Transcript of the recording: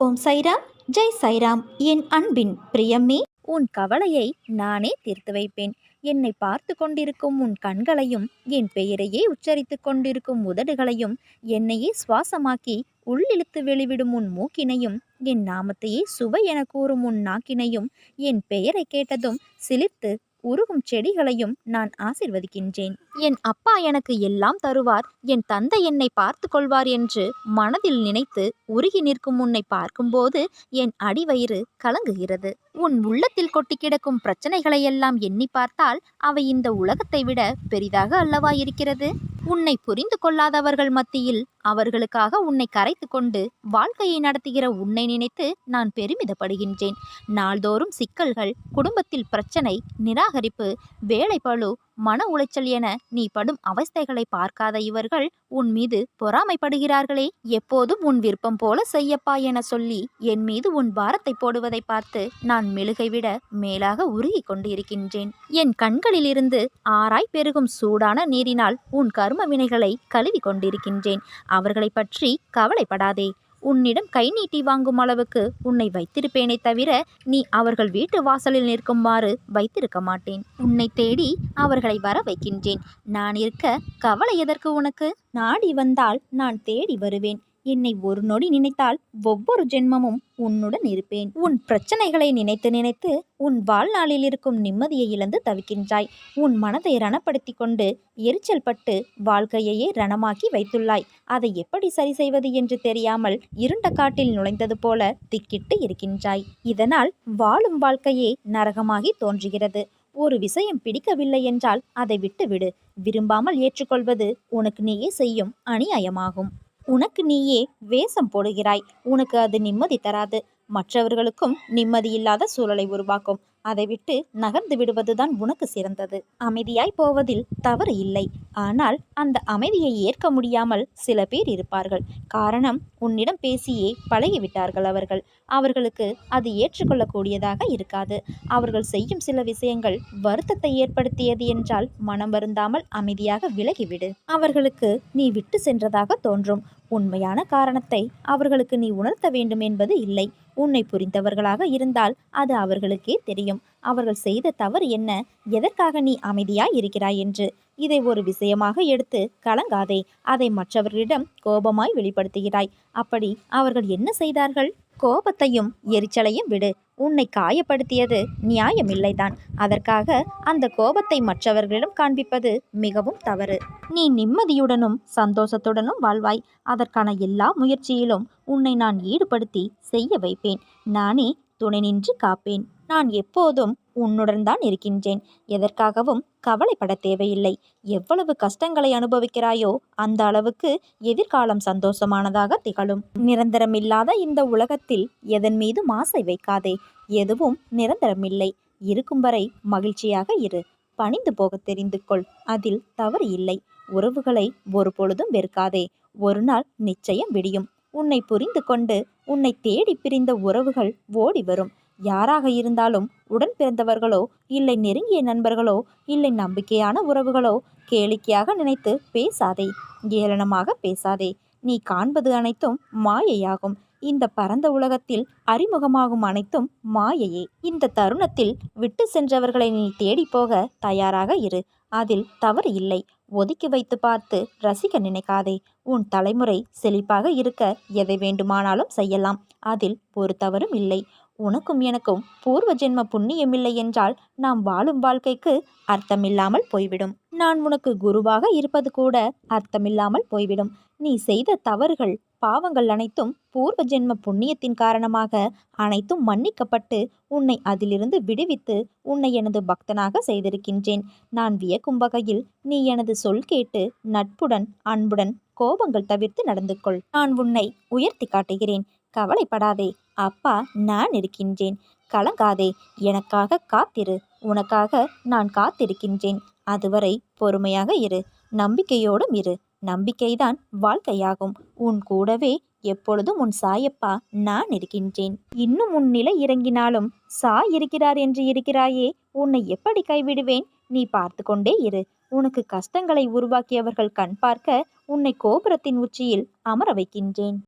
ஓம் சைராம் ஜெய் சைராம். என் அன்பின் பிரியம்மே உன் கவலையை நானே தீர்த்து வைப்பேன். என்னை பார்த்து கொண்டிருக்கும் உன் கண்களையும் என் பெயரையே உச்சரித்துக் கொண்டிருக்கும் உதடுகளையும் என்னையே சுவாசமாக்கி உள்ளிழுத்து வெளிவிடும் உன் மூக்கினையும் என் நாமத்தையே சுவை என கூறும் உன் நாக்கினையும் என் பெயரை கேட்டதும் சிலிர்த்து உருகும் செடிகளையும் நான் ஆசிர்வதிக்கின்றேன். என் அப்பா எனக்கு எல்லாம் தருவார் என் தந்தை என்னை பார்த்து கொள்வார் என்று மனதில் நினைத்து உருகி நிற்கும் உன்னை பார்க்கும்போது என் அடிவயிறு கலங்குகிறது. உன் உள்ளத்தில் கொட்டி கிடக்கும் பிரச்சனைகளையெல்லாம் எண்ணி பார்த்தால் அவை இந்த உலகத்தை விட பெரிதாக அல்லவா இருக்கிறது? உன்னை புரிந்து கொள்ளாதவர்கள் மத்தியில் அவர்களுக்காக உன்னை கரைத்து கொண்டு வாழ்க்கையை நடத்துகிற உன்னை நினைத்து நான் பெருமிதப்படுகின்றேன். நாள்தோறும் சிக்கல்கள் குடும்பத்தில் பிரச்சனை நிராகரிப்பு வேலைப்பழு மன உளைச்சல் என நீ படும் அவஸ்தைகளை பார்க்காத இவர்கள் உன் மீது பொறாமைப்படுகிறார்களே. எப்போதும் உன் விருப்பம் போல செய்யப்பா என சொல்லி என் மீது உன் பாரத்தை போடுவதை பார்த்து நான் மெழுகை விட மேலாக உருகி கொண்டிருக்கின்றேன். என் கண்களிலிருந்து ஆராய் பெருகும் சூடான நீரினால் உன் கர்ம வினைகளை கழுவி கொண்டிருக்கின்றேன். அவர்களை பற்றி கவலைப்படாதே. உன்னிடம் கை நீட்டி வாங்கும் அளவுக்கு உன்னை வைத்திருப்பேனே தவிர நீ அவர்கள் வீட்டு வாசலில் நிற்குமாறு வைத்திருக்க மாட்டேன். உன்னை தேடி அவர்களை வர வைக்கின்றேன். நான் இருக்க கவலை எதற்கு உனக்கு? நாடி வந்தால் நான் தேடி வருவேன். என்னை ஒரு நொடி நினைத்தால் ஒவ்வொரு ஜென்மமும் உன்னுடன் இருப்பேன். உன் பிரச்சனைகளை நினைத்து நினைத்து உன் வாழ்நாளில் இருக்கும் நிம்மதியை இழந்து தவிக்கின்றாய். உன் மனதை ரணப்படுத்தி கொண்டு எரிச்சல் பட்டு வாழ்க்கையையே ரணமாக்கி வைத்துள்ளாய். அதை எப்படி சரி செய்வது என்று தெரியாமல் இருண்ட காட்டில் நுழைந்தது போல திக்கிட்டு இருக்கின்றாய். இதனால் வாழும் வாழ்க்கையே நரகமாகி தோன்றுகிறது. ஒரு விஷயம் பிடிக்கவில்லை என்றால் அதை விட்டுவிடு. விரும்பாமல் ஏற்றுக்கொள்வது உனக்கு நீயே செய்யும் அநியாயமாகும். உனக்கு நீயே வேஷம் போடுகிறாய். உனக்கு அது நிம்மதி தராது. மற்றவர்களுக்கும் நிம்மதியில்லாத சூழலை உருவாக்கும். அதை விட்டு நகர்ந்து விடுவதுதான் உனக்கு சிறந்தது. அமைதியாய் போவதில் தவறு இல்லை. ஆனால் அந்த அமைதியை ஏற்க முடியாமல் சில பேர் இருப்பார்கள். காரணம் உன்னிடம் பேசியே பழகிவிட்டார்கள் அவர்கள். அவர்களுக்கு அது ஏற்றுக்கொள்ளக்கூடியதாக இருக்காது. அவர்கள் செய்யும் சில விஷயங்கள் வருத்தத்தை ஏற்படுத்தியது என்றால் மனம் வருந்தாமல் அமைதியாக விலகிவிடு. அவர்களுக்கு நீ விட்டு சென்றதாக தோன்றும். உண்மையான காரணத்தை அவர்களுக்கு நீ உணர்த்த வேண்டும் என்பது இல்லை. உன்னை புரிந்தவர்களாக இருந்தால் அது அவர்களுக்கே தெரியும். அவர்கள் செய்த தவறு என்ன? எதற்காக நீ அமைதியாய் இருக்கிறாய் என்று. இதை ஒரு விஷயமாக எடுத்து கலங்காதே. அதை மற்றவர்களிடம் கோபமாய் வெளிப்படுத்துகிறாய். அப்படி அவர்கள் என்ன செய்தார்கள்? கோபத்தையும் எரிச்சலையும் விடு. உன்னை காயப்படுத்தியது நியாயமில்லைதான். அதற்காக அந்த கோபத்தை மற்றவர்களிடம் காண்பிப்பது மிகவும் தவறு. நீ நிம்மதியுடனும் சந்தோஷத்துடனும் வாழ்வாய். அதற்கான எல்லா முயற்சியிலும் உன்னை நான் ஈடுபடுத்தி செய்ய வைப்பேன். நானே துணை நின்று காப்பேன். நான் எப்போதும் உன்னுடன் தான் இருக்கின்றேன். எதற்காகவும் கவலைப்பட தேவையில்லை. எவ்வளவு கஷ்டங்களை அனுபவிக்கிறாயோ அந்த அளவுக்கு எதிர்காலம் சந்தோஷமானதாக திகழும். நிரந்தரமில்லாத இந்த உலகத்தில் எதன் மீது மாசை வைக்காதே. எதுவும் நிரந்தரமில்லை. இருக்கும் வரை மகிழ்ச்சியாக இரு. பணிந்து போக தெரிந்து கொள். அதில் தவறு இல்லை. உறவுகளை ஒரு பொழுதும் வெறுக்காதே. ஒரு நாள் நிச்சயம் விடியும். உன்னை புரிந்து கொண்டு உன்னை தேடி பிரிந்த உறவுகள் ஓடி வரும். யாராக இருந்தாலும் உடன் பிறந்தவர்களோ இல்லை நெருங்கிய நண்பர்களோ இல்லை நம்பிக்கையான உறவுகளோ கேளிக்கையாக நினைத்து பேசாதே ஏளனமாக பேசாதே. நீ காண்பது அனைத்தும் மாயையாகும். இந்த பரந்த உலகத்தில் அறிமுகமாகும் அனைத்தும் மாயையே. இந்த தருணத்தில் விட்டு சென்றவர்களை நீ தேடி போக தயாராக இரு. அதில் தவறு இல்லை. ஒதுக்கி வைத்து பார்த்து ரசிக்க நினைக்காதே. உன் தலைமுறை செழிப்பாக இருக்க எதை வேண்டுமானாலும் செய்யலாம். அதில் ஒரு தவறும் இல்லை. உனக்கும் எனக்கும் பூர்வ ஜென்ம புண்ணியமில்லை என்றால் நாம் வாழும் வாழ்க்கைக்கு அர்த்தமில்லாமல் போய்விடும். நான் உனக்கு குருவாக இருப்பது கூட அர்த்தமில்லாமல் போய்விடும். நீ செய்த தவறுகள் பாவங்கள் அனைத்தும் பூர்வ ஜென்ம புண்ணியத்தின் காரணமாக அனைத்தும் மன்னிக்கப்பட்டு உன்னை அதிலிருந்து விடுவித்து உன்னை எனது பக்தனாக செய்திருக்கின்றேன். நான் வியக்கும் வகையில் நீ எனது சொல் கேட்டு நட்புடன் அன்புடன் கோபங்கள் தவிர்த்து நடந்து கொள் நான் உன்னை உயர்த்தி காட்டுகிறேன். கவலைப்படாதே. அப்பா நான் இருக்கின்றேன். கலங்காதே. எனக்காக காத்திரு. உனக்காக நான் காத்திருக்கின்றேன். அதுவரை பொறுமையாக இரு. நம்பிக்கையோடும் இரு. நம்பிக்கைதான் வாழ்க்கையாகும். உன் கூடவே எப்பொழுதும் உன் சாயப்பா நான் இருக்கின்றேன். இன்னும் உன் நிலை இறங்கினாலும் சாய் இருக்கிறார் என்று இருக்கிறாயே. உன்னை எப்படி கைவிடுவேன்? நீ பார்த்து கொண்டே இரு. உனக்கு கஷ்டங்களை உருவாக்கியவர்கள் கண் பார்க்க உன்னை கோபுரத்தின் உச்சியில் அமர வைக்கின்றேன்.